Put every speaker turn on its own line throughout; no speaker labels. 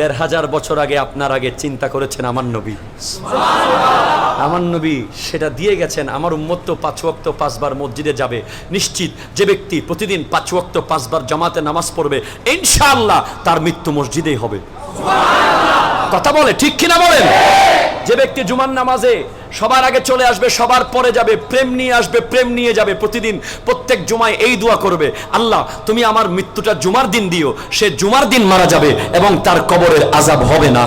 দেড় হাজার বছর আগে আপনার আগে চিন্তা করেছেন আমার নবী? আমার নবী সেটা দিয়ে গেছেন আমার উম্মত তো পাঁচ ওয়াক্ত পাঁচবার মসজিদে যাবে। নিশ্চিত যে ব্যক্তি প্রতিদিন পাঁচ ওয়াক্ত পাঁচবার জামাতে নামাজ পড়বে ইনশাআল্লাহ তার মৃত্যু মসজিদেই হবে। কথা বলে ঠিক কিনা বলেন? যে ব্যক্তি জুমার নামাজে সবার আগে চলে আসবে, সবার পরে যাবে, প্রেম নিয়ে আসবে, প্রেম নিয়ে যাবে প্রতিদিন, প্রত্যেক জুমায় এই দোয়া করবে, আল্লাহ, তুমি আমার মৃত্যুটা জুমার দিন দিও, সে জুমার দিন মারা যাবে এবং তার কবরের আজাব হবে না।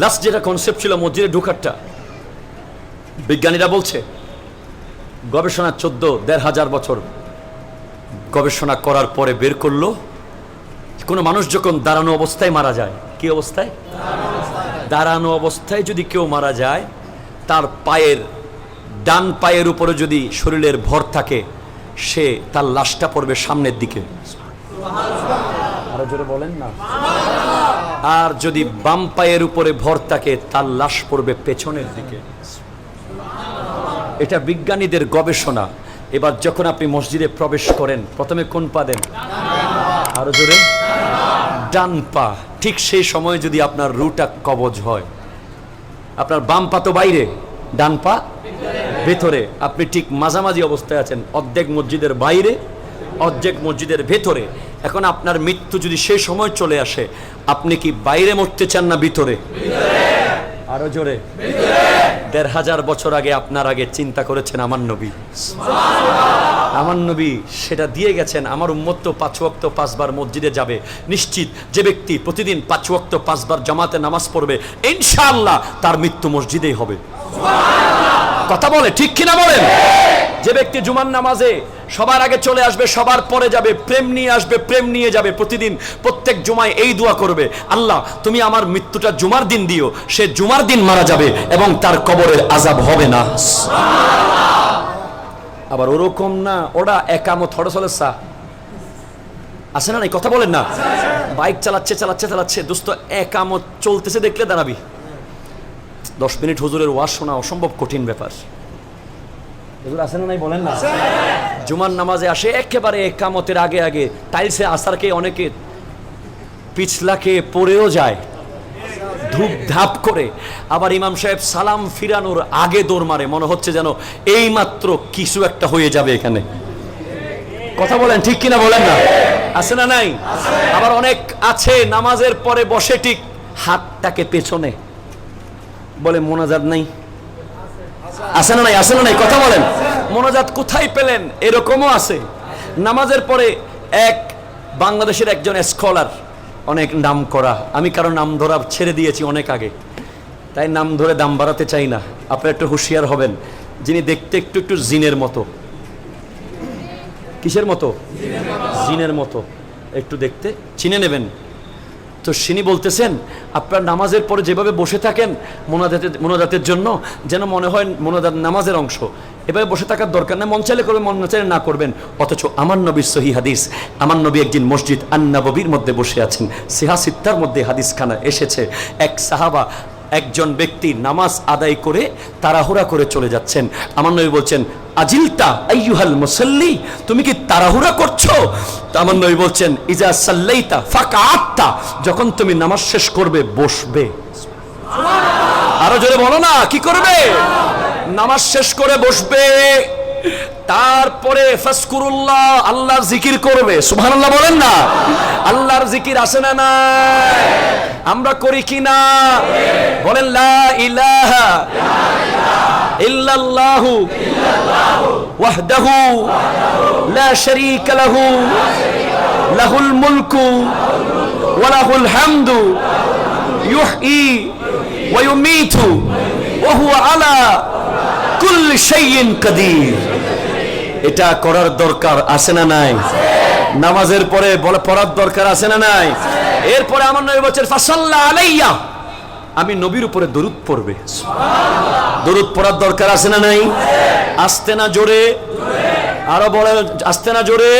লাস্ট যেটা কনসেপ্ট ছিল মসজিদে ঢুকারটা, বিজ্ঞানীরা বলছে, গবেষণা চোদ্দ, দেড় হাজার বছর গবেষণা করার পরে বের করল, কোনো মানুষ যখন দাঁড়ানো অবস্থায় মারা যায়, কি অবস্থায়? দাঁড়ানো অবস্থায় যদি কেউ মারা যায়, তার পায়ের, ডান পায়ের উপরে যদি শরীরের ভর থাকে, সে তার লাশটা পড়বে সামনের দিকে। আরও জোরে বলেন না। আর যদি বাম পায়ের উপরে ভর থাকে, তার লাশ পড়বে পেছনের দিকে। এটা বিজ্ঞানীদের গবেষণা। এবার যখন আপনি মসজিদে প্রবেশ করেন, প্রথমে কোন পা দেন? আরও জোরে। ডান পা। ঠিক সেই সময় যদি আপনার রুটা কবজ হয়। আপনার বাম পা তো বাইরে, ডান পা ভেতরে। আপনি ঠিক মাঝামাঝি অবস্থায় আছেন, অর্ধেক মসজিদের বাইরে, অর্ধেক মসজিদের ভেতরে। এখন আপনার মৃত্যু যদি সেই সময় চলে আসে আপনি কি বাইরে মরতে চান না ভিতরে? আরও জোরে। দেড় হাজার বছর আগে আপনার আগে চিন্তা করেছেন আমার নবী। আমার নবী সেটা দিয়ে গেছেন আমার উম্মত তো পাঁচ ওয়াক্ত পাঁচবার মসজিদে যাবে। নিশ্চিত যে ব্যক্তি প্রতিদিন পাঁচ ওয়াক্ত পাঁচবার জামাতে নামাজ পড়বে ইনশাআল্লাহ তার মৃত্যু মসজিদেই হবে। কথা বলে ঠিক কিনা বলেন? যে ব্যক্তি জুমার নামাজে সবার আগে চলে আসবে, সবার পরে যাবে, প্রেম নিয়ে আসবে, প্রেম নিয়ে যাবে প্রতিদিন, প্রত্যেক জুমায় এই দোয়া করবে। আল্লাহ, তুমি আমার মৃত্যুটা জুমার দিন দিও, সে জুমার দিন মারা যাবে এবং তার কবরের আজাব হবে না। আবার ওরকম না, ওরা একামত, হড় চলে সা। আছে না নাই? কথা বলেন না। বাইক চালাচ্ছে চালাচ্ছে চালাচ্ছে। দোস্ত, একামত চলতেছে দেখলে দাঁড়াবি। দশ মিনিট হুজুরের ওয়াজ শোনা অসম্ভব কঠিন ব্যাপার। হুজুর আছে না নাই বলেন না? জুমার নামাজে আসে, একেবারে একামতের আগে আগে। টাইলসে আসারকে অনেকে পিছলাকে পড়েও যায় ধূপ ধাপ করে। আবার ইমাম সাহেব সালাম ফিরানোর আগে দৌড় মারে, মনে হচ্ছে যেন এই মাত্র কিছু একটা হয়ে যাবে এখানে। কথা বলেন, ঠিক কিনা বলেন না? আছে না নাই? আবার অনেক আছে, নামাজের পরে বসে ঠিক, হাতটাকে পেছনে। বলে মোনাজাত নাই? আছে না নাই? আছে না নাই? কথা বলেন। মোনাজাত কোথায় পেলেন? এরকমও আছে। নামাজের পরে এক বাংলাদেশের একজন স্কলার অনেক নাম করা। আমি কারও নাম ধরা ছেড়ে দিয়েছি অনেক আগে। তাই নাম ধরে দাম বাড়াতে চাই না। আপনারা একটু হুঁশিয়ার হবেন। যিনি দেখতে একটু একটু জিনের মতো। কিসের মতো? জিনের মতো। একটু দেখতে। চিনে নেবেন। তো সিনি বলতেছেন, আপনার নামাজের পরে যেভাবে বসে থাকেন মোনাজাতের মোনাজাতের জন্য, যেন মনে হয় মোনাজাত নামাজের অংশ। এভাবে বসে থাকার দরকার নেই, মন চাইলে করবেন, মন চাইলে না করবেন। অথচ আমার নবীর সহি হাদিস, আমার নবী একদিন মসজিদ আন্নাববির মধ্যে বসে আছেন। সিহাসিত্তার মধ্যে হাদিস খানা এসেছে। এক সাহাবা একজন ব্যক্তি নামাজ আদায় করে তাড়াহুড়া করে চলে যাচ্ছেন। আমার নবী বলছেন, আজিলতা তুমি কি তাড়াহুড়া করছ? আমার নবী বলছেন, ইজা সাল্লাইতা ফাকা আত্মা যখন তুমি নামাজ শেষ করবে, বসবে। আরও জোরে বলো না, কি করবে? নামাজ শেষ করে বসবে। তারপরে ফাসকুরুল্লাহ আল্লাহর জিকির করবে। সুবহানাল্লাহ বলেন না। আল্লাহর জিকির আসে না না আমরা করি কি না? বলেন, লা ইলাহা ইল্লাল্লাহু ওয়াহদাহু লা শারীকা লাহু, লাহুল মুলকু ওয়া লাহুল হামদু, ইউহয়ী ওয়া ইউমীতু ওয়া হুয়া আলা কুল্লি শাইইন কাদির। এটা করার দরকার আসে না নাই? নামাজের পরে পড়ার দরকার আছে না নাই? এরপরে আমার নয় বছর ফাসাল্লা আলাইয়া। আমি নবীর উপরে দরুদ পড়বে। দরুদ পড়ার দরকার আছে না নাই? আসতে না জোরে। আরও বলে, আসতে না জোরে।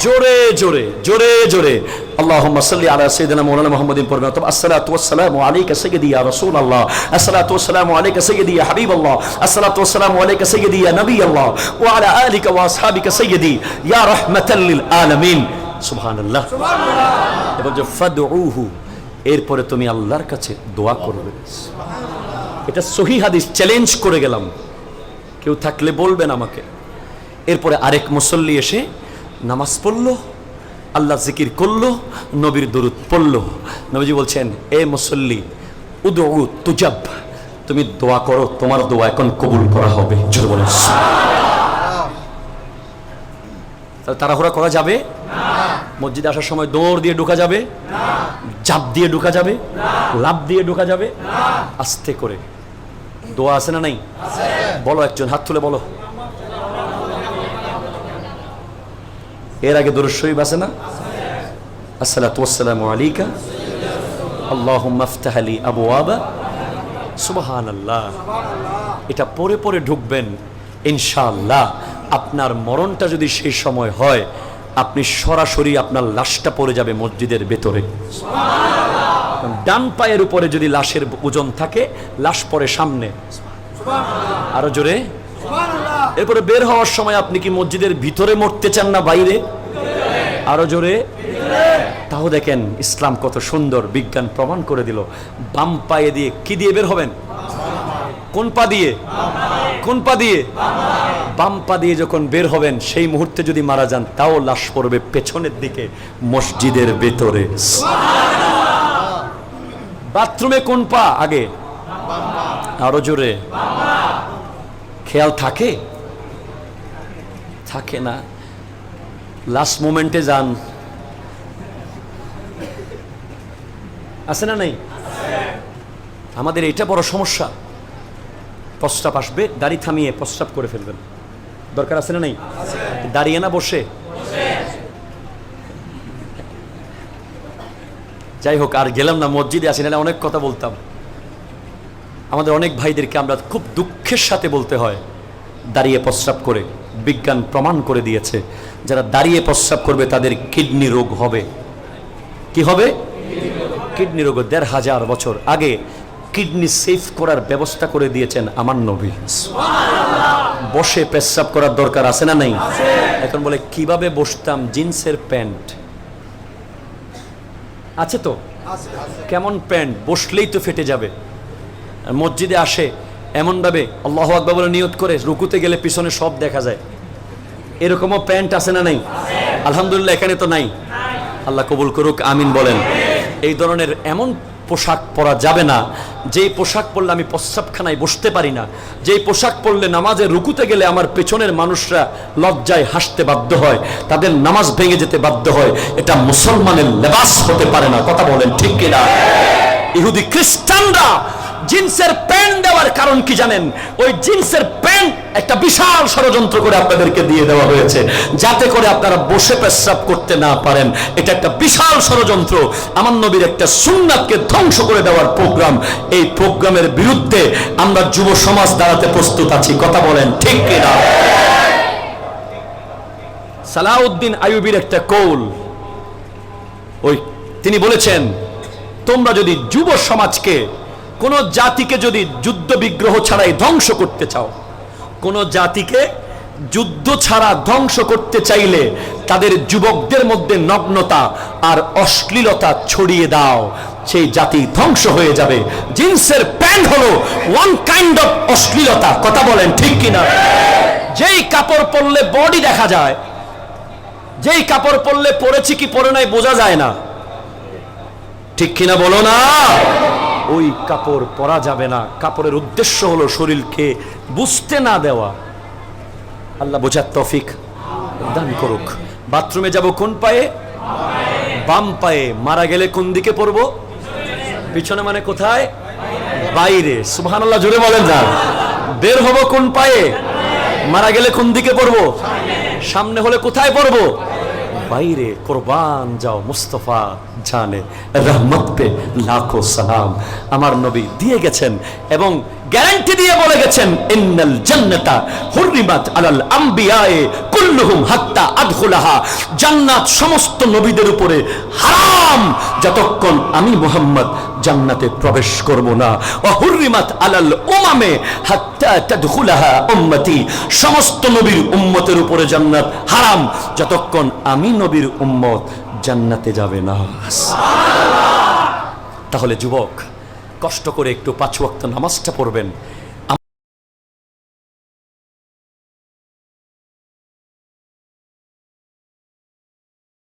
জোরে জোরে জোরে জোরে। اللهم صل على سيدنا مولانا محمد পড়বেন অথবা الصلاه والسلام عليك سيدي يا رسول الله الصلاه والسلام عليك سيدي يا حبيب الله الصلاه والسلام عليك سيدي يا نبي الله وعلى آلك واصحابك سيدي يا رحمة للعالمين সুবহান আল্লাহ এবার যে ফাদউহু এরপরে তুমি আল্লাহর কাছে দোয়া করবে এটা সহি হাদিস চ্যালেঞ্জ করে গেলাম কেউ থাকলে বলবেন আমাকে এরপরে আরেক মুসল্লি এসে নামাজ পড়লো আল্লাহ জিকির করল, নবীর দরুদ পড়ল। নবীজি বলছেন, এ মুসল্লি উদু তুজাব, তুমি দোয়া করো, তোমার দোয়া এখন কবুল করা হবে। তাড়াহুড়া করা যাবে? মসজিদে আসার সময় দৌড় দিয়ে ঢুকা যাবে? চাপ দিয়ে ঢুকা যাবে? লাভ দিয়ে ঢুকা যাবে? আস্তে করে। দোয়া আছে না নাই? বলো একজন, হাত তুলে বলো। এর আগে দরুদ শরীফ আছে না? আসসালাতু ওয়াসসালামু আলাইকা। আল্লাহুম্মা আফতাহ আবওয়াবা। সুবহানাল্লাহ। এটা পরে পরে ঢুকবেন, ইনশাআল্লাহ। আপনার মরণটা যদি সেই সময় হয়, আপনি সরাসরি আপনার লাশটা পড়ে যাবে মসজিদের ভেতরে। ডান পায়ের উপরে যদি লাশের ওজন থাকে, লাশ পরে সামনে। আরও জোরে। এরপরে বের হওয়ার সময় আপনি কি মসজিদের ভিতরে মরতে চান না বাইরে? আরও জোরে। তাও দেখেন ইসলাম কত সুন্দর বিজ্ঞান প্রমাণ করে দিল। বাম পায়ে দিয়ে কি দিয়ে বের হবেন? কোন পা দিয়ে? কোন পা দিয়ে? বাম পা দিয়ে যখন বের হবেন, সেই মুহূর্তে যদি মারা যান, তাও লাশ পড়বে পেছনের দিকে, মসজিদের ভেতরে। বাথরুমে কোন পা? আগে। আরও জোরে। খেয়াল থাকে? থাকে না। লাস্ট মোমেন্টে যান। আছে না নাই? আমাদের এটা বড় সমস্যা। প্রস্রাব আসবে, দাড়ি থামিয়ে প্রস্রাব করে ফেলবেন। দরকার আছে না নাই? দাঁড়িয়ে না বসে। যাই হোক, আর গেলাম না মসজিদে, আসি, নাহলে অনেক কথা বলতাম। আমাদের অনেক ভাইদেরকে আমরা খুব দুঃখের সাথে বলতে হয়, দাঁড়িয়ে প্রস্রাব করে। বিজ্ঞান প্রমাণ করে দিয়েছে যারা দাঁড়িয়ে প্রস্রাব করবে তাদের কিডনি রোগ হবে। কি হবে? কিডনি রোগ দেড় হাজার বছর আগে কিডনি সেফ করার ব্যবস্থা করে দিয়েছেন আমার নবী। বসে পেশাব করার দরকার আছে না নাই? এখন বলে কীভাবে বসতাম জিন্সের প্যান্ট? আছে তো? কেমন প্যান্ট? বসলেই তো ফেটে যাবে। মসজিদে আসে এমনভাবে আল্লাহ আকবর নিয়ত করে রুকুতে গেলে পিছনে সব দেখা যায়। এরকমও প্যান্ট আছে না নাই? আলহামদুলিল্লাহ, এখানে তো নাই। আল্লাহ কবুল করুক, আমিন বলেন। এই ধরনের এমন পোশাক পরা যাবে না। যেই পোশাক পরলে আমি প্রস্রাবখানায় বসতে পারি না। যেই পোশাক পরলে নামাজে রুকুতে গেলে আমার পেছনের মানুষরা লজ্জায় হাসতে বাধ্য হয়। তাদের নামাজ ভেঙে যেতে বাধ্য হয়। এটা মুসলমানের লেবাস হতে পারে না। কথা বলেন ঠিক কিনা? ইহুদি খ্রিস্টানরা জিন্সের প্যান্ট দেওয়ার কারণ কি জানেন? ওই জিন্সের প্যান্ট একটা বিশাল ষড়যন্ত্র করে আপনাদেরকে দিয়ে দেওয়া হয়েছে, যাতে করে আপনারা বসে পেশাব করতে না পারেন। এটা একটা বিশাল ষড়যন্ত্র। আমার নবীর একটা সুন্নাতকে ধ্বংস করে দেওয়ার প্রোগ্রাম। এই প্রোগ্রামের বিরুদ্ধে আমরা যুব সমাজ দাঁড়াতে প্রস্তুত আছি। কথা বলেন, ঠিক কিনা সালাউদ্দিন আইয়ুবির একটা কৌল। ওই তিনি বলেছেন, তোমরা যদি যুব সমাজকে কোন জাতিকে যদি যুদ্ধ বিগ্রহ ছাড়াই ধ্বংস করতে চাও, কোন জাতিকে যুদ্ধ ছাড়া ধ্বংস করতে চাইলে তাদের যুবকদের মধ্যে নগ্নতা আর অশ্লীলতা ছড়িয়ে দাও। সেই জাতি ধ্বংস হয়ে যাবে। জিন্সের প্যান্ট হলো ওয়ান কাইন্ড অফ অশ্লীলতা। কথা বলেন ঠিক কিনা? যেই কাপড় পরলে বডি দেখা যায়, যেই কাপড় পরলে পরেছি কি পরে নাই বোঝা যায় না। ঠিক কিনা বলো না? ওই কাপড় পরা যাবে না। কাপড়ের উদ্দেশ্য হলো শরীরকে বুঝতে না দেওয়া। আল্লাহ বোঝার তফিক দান করুক। বাথরুমে যাব কোন পায়ে? বাম পায়ে। মারা গেলে কোন দিকে পড়ব? পিছনে মানে কোথায়? বাইরে। সুবহান আল্লাহ জুড়ে বলেন না বের হব কোন পায়ে? মারা গেলে কোন দিকে পড়ব? সামনে হলে কোথায় পড়ব? বাইরে কোরবান যাও মুস্তফা জানে। রহমত পে লাখো সালাম। আমার নবী দিয়ে গেছেন এবং গ্যারান্টি দিয়ে বলে গেছেন, ইন্নাল জান্নাতা হুররিমাত আলাল আম্বিয়ায়ে কুল্লুহুম হাত্তা আদখুলাহা। জান্নাত সমস্ত নবীদের উপরে হারাম। যতক্ষণ আমি মুহাম্মদ জান্নাতে প্রবেশ করব না। অহুরিমাত আলাল উমামে হাত্তা তাদখুলাহা উম্মতি। সমস্ত নবীর উম্মতের উপরে জান্নাত হারাম। যতক্ষণ আমি নবীর উম্মত জান্নাতে যাবে না। তাহলে যুবক, কষ্ট করে একটু পাঁচ ওয়াক্ত নামাজটা পড়বেন।